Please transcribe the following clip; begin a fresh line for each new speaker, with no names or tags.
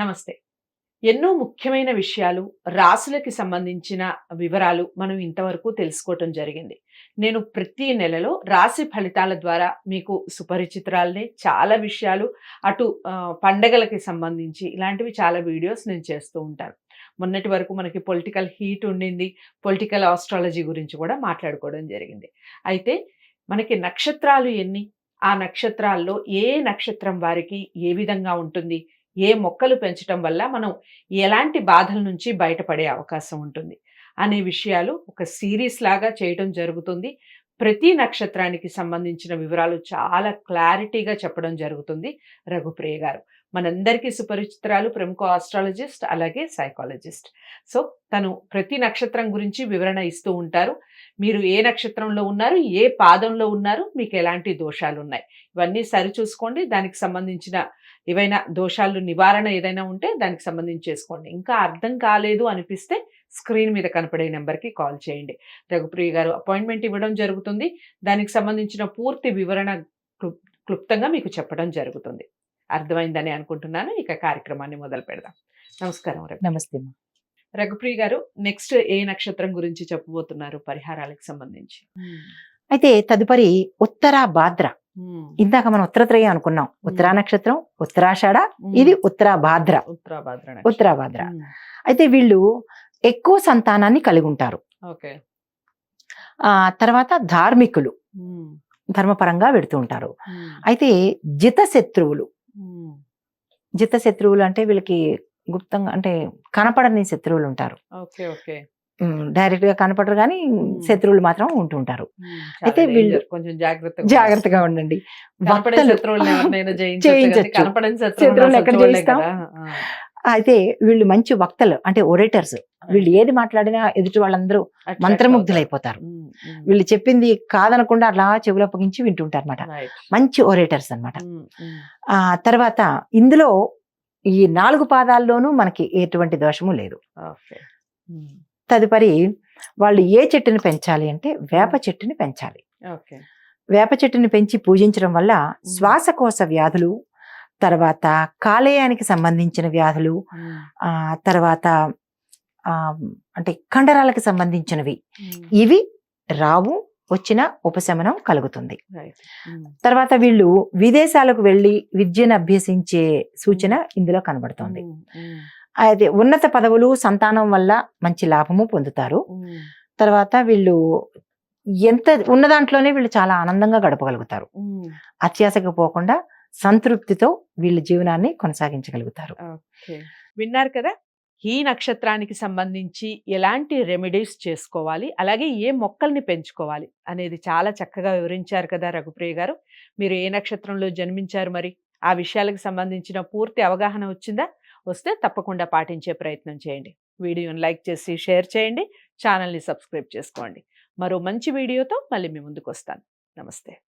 నమస్తే. ఎన్నో ముఖ్యమైన విషయాలు రాసులకి సంబంధించిన వివరాలు మనం ఇంతవరకు తెలుసుకోవటం జరిగింది. నేను ప్రతి నెలలో రాశి ఫలితాల ద్వారా మీకు సుపరిచితురాలనే చాలా విషయాలు అటు పండగలకి సంబంధించి ఇలాంటివి చాలా వీడియోస్ నేను చేస్తూ ఉంటాను. మొన్నటి వరకు మనకి పొలిటికల్ హీట్ ఉండింది పొలిటికల్ ఆస్ట్రాలజీ గురించి కూడా మాట్లాడుకోవడం జరిగింది. అయితే మనకి నక్షత్రాలు ఎన్ని? ఆ నక్షత్రాల్లో ఏ నక్షత్రం వారికి ఏ విధంగా ఉంటుంది? ఏ మొక్కలు పెంచడం వల్ల మనం ఎలాంటి బాధల నుంచి బయటపడే అవకాశం ఉంటుంది అనే విషయాలు ఒక సిరీస్ లాగా చేయడం జరుగుతుంది. ప్రతి నక్షత్రానికి సంబంధించిన వివరాలు చాలా క్లారిటీగా చెప్పడం జరుగుతుంది. రఘుప్రియ గారు మనందరికీ సుపరిచితురాలు ప్రముఖ ఆస్ట్రాలజిస్ట్ అలాగే సైకాలజిస్ట్. సో తను ప్రతి నక్షత్రం గురించి వివరణ ఇస్తూ ఉంటారు. మీరు ఏ నక్షత్రంలో ఉన్నారు ఏ పాదంలో ఉన్నారు మీకు ఎలాంటి దోషాలు ఉన్నాయి ఇవన్నీ సరిచూసుకోండి దానికి సంబంధించిన ఏవైనా దోషాలు నివారణ ఏదైనా ఉంటే దానికి సంబంధించి చేసుకోండి. ఇంకా అర్థం కాలేదు అనిపిస్తే స్క్రీన్ మీద కనపడే నెంబర్కి కాల్ చేయండి. రఘుప్రియ గారు అపాయింట్మెంట్ ఇవ్వడం జరుగుతుంది. దానికి సంబంధించిన పూర్తి వివరణ క్లుప్- క్లుప్తంగా మీకు చెప్పడం జరుగుతుంది. అర్థమైందని అనుకుంటున్నాను. ఇక కార్యక్రమాన్ని మొదలు పెడదాం. నమస్కారం రఘు.
నమస్తే.
రఘుప్రియ గారు నెక్స్ట్ ఏ నక్షత్రం గురించి చెప్పబోతున్నారు పరిహారాలకు సంబంధించి?
అయితే తదుపరి ఉత్తర భాద్ర. ఇందాక మనం ఉత్తరత్రయ అనుకున్నాం. ఉత్తరా నక్షత్రం ఉత్తరాషాఢ ఇది ఉత్తరా భాద్ర.
ఉత్తరాభాద్ర
ఉత్తరా భాద్ర. అయితే వీళ్ళు ఎక్కువ సంతానాన్ని కలిగి ఉంటారు.
ఓకే.
ఆ తర్వాత ధార్మికులు ధర్మపరంగా పెడుతూ ఉంటారు. అయితే జిత శత్రువులు జిత శత్రువులు అంటే వీళ్ళకి గుప్తంగా అంటే కనపడని శత్రువులు ఉంటారు. డైరెక్ట్గా కనపడరు కానీ శత్రువులు మాత్రం ఉంటుంటారు. అయితే
అయితే
వీళ్ళు-
కొంచెం జాగ్రత్తగా
జాగ్రత్తగా ఉండండి. వక్తలు
శత్రువులను
ఎక్కడ జయిస్తాం? అయితే వీళ్ళు మంచి వక్తలు అంటే ఒరేటర్స్ వీళ్ళు ఏది మాట్లాడినా ఎదుటి వాళ్ళందరూ మంత్రముగ్ధులైపోతారు. వీళ్ళు చెప్పింది కాదనకుండా అలా చెవులో పొగించి వింటుంటారు అనమాట. మంచి ఒరేటర్స్
ఉమ్.
ఆ తర్వాత ఇందులో ఈ నాలుగు పాదాల్లోనూ మనకి ఎటువంటి దోషము లేదు. తదుపరి వాళ్ళు ఏ చెట్టుని పెంచాలి అంటే వేప చెట్టుని పెంచాలి. వేప చెట్టుని పెంచి పూజించడం వల్ల శ్వాసకోశ వ్యాధులు తర్వాత కాలేయానికి సంబంధించిన వ్యాధులు తర్వాత అంటే కండరాలకు సంబంధించినవి. ఇవి రావు వచ్చిన ఉపశమనం కలుగుతుంది. తర్వాత వీళ్ళు విదేశాలకు వెళ్ళి విద్యను అభ్యసించే సూచన ఇందులో కనబడుతోంది. అయితే ఉన్నత పదవులు సంతానం వల్ల మంచి లాభము పొందుతారు. తర్వాత వీళ్ళు ఎంత ఉన్న దాంట్లోనే వీళ్ళు చాలా ఆనందంగా గడపగలుగుతారు. అత్యాశకు పోకుండా సంతృప్తితో వీళ్ళ జీవనాన్ని కొనసాగించగలుగుతారు.
విన్నారు కదా? ఈ నక్షత్రానికి సంబంధించి ఎలాంటి రెమెడీస్ చేసుకోవాలి? అలాగే ఏ మొక్కల్ని పెంచుకోవాలి? అనేది చాలా చక్కగా వివరించారు కదా రఘుప్రియ గారు. మీరు ఏ నక్షత్రంలో జన్మించారు మరి? ఆ విషయాలకు సంబంధించిన పూర్తి అవగాహన వచ్చిందా? వస్తే తప్పకుండా పాటించే ప్రయత్నం చేయండి. వీడియోని లైక్ చేసి షేర్ చేయండి. ఛానల్ని సబ్స్క్రైబ్ చేసుకోండి. మరో మంచి వీడియోతో మళ్ళీ మీ ముందుకు వస్తాను. నమస్తే.